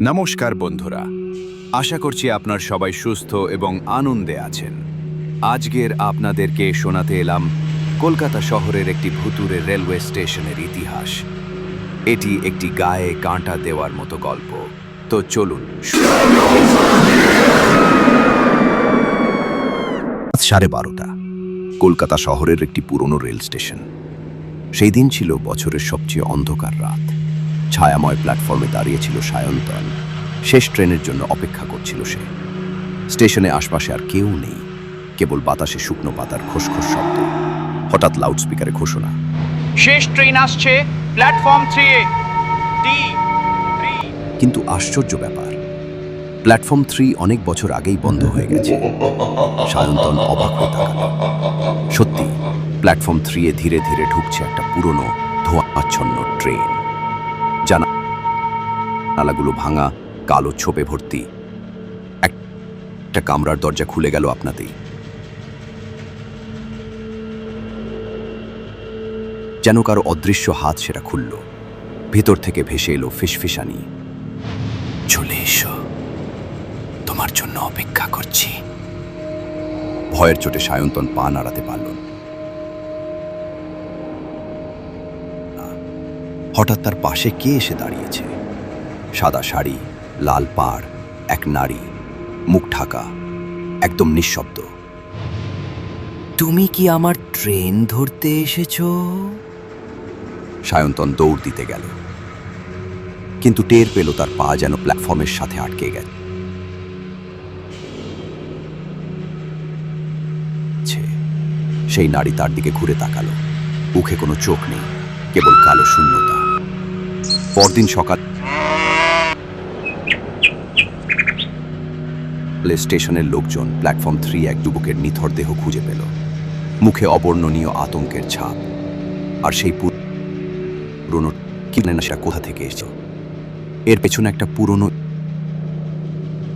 নমস্কার বন্ধুরা, আশা করছি আপনার সবাই সুস্থ এবং আনন্দে আছেন। আজকের আপনাদেরকে শোনাতে এলাম কলকাতা শহরের একটি ভুতুরে রেলওয়ে স্টেশনের ইতিহাস। এটি একটি গায়ে কাঁটা দেওয়ার মতো গল্প। তো চলুন সাড়ে বারোটা, কলকাতা শহরের একটি পুরনো রেল স্টেশন। সেই দিন ছিল বছরের সবচেয়ে অন্ধকার রাত। ছায়াময় প্ল্যাটফর্মে দাঁড়িয়েছিল সায়ন্তন। শেষ ট্রেনের জন্য অপেক্ষা করছিল সে। স্টেশনে আশপাশে আর কেউ নেই কেবল বাতাসে শুকনো পাতার খসখস শব্দ। হঠাৎ লাউডস্পিকারে ঘোষণা শেষ ট্রেন আসছে প্ল্যাটফর্ম থ্রি কিন্তু আশ্চর্য ব্যাপার প্ল্যাটফর্ম থ্রি অনেক বছর আগেই বন্ধ হয়ে গেছে। সায়ন্তন অবাক হয়ে তাকাল। সত্যি প্ল্যাটফর্ম থ্রি এ ধীরে ধীরে ঢুকছে একটা পুরনো ধোঁয়াচ্ছন্ন ট্রেন। নালাগুলো ভাঙা, কালো ছোপে ভর্তি। একটা কামরার দরজা খুলে গেল আপনাতেই। যেন কারও অদৃশ্য হাত সেটা খুলল। ভেতর থেকে ভেসে এলো ফিসফিসানি। চলে এসো। তোমার জন্য অপেক্ষা করছি। ভয়ের চোটে সায়ন্তন পা নাড়াতে পারল হঠাৎ তার পাশে কে এসে দাঁড়িয়েছে? সাদা শাড়ি, লাল পাড়, এক নারী, মুখ ঢাকা, একদম নিঃশব্দ। তুমি কি আমার ট্রেন ধরতে এসেছ? সায়ন্তন দৌড় দিতে গেল। কিন্তু টের পেল তার পা যেন প্ল্যাটফর্মের সাথে আটকে গেছে। সেই নারী তার দিকে ঘুরে তাকালো। মুখে কোনো চোখ নেই, কেবল কালো শূন্যতা। পরদিন সকাল স্টেশনের লোকজন প্ল্যাটফর্ম থ্রি এক যুবকের নিথর দেহ খুঁজে পেল। মুখে অবর্ণনীয় আতঙ্কের ছাপ। আর সেই পুরনো কি জানে না সেটা কোথা থেকে এসেছে। এর পেছনে একটা পুরনো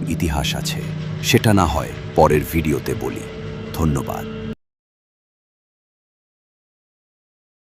ইতিহাস আছে। সেটা না হয় পরের ভিডিওতে বলি। ধন্যবাদ।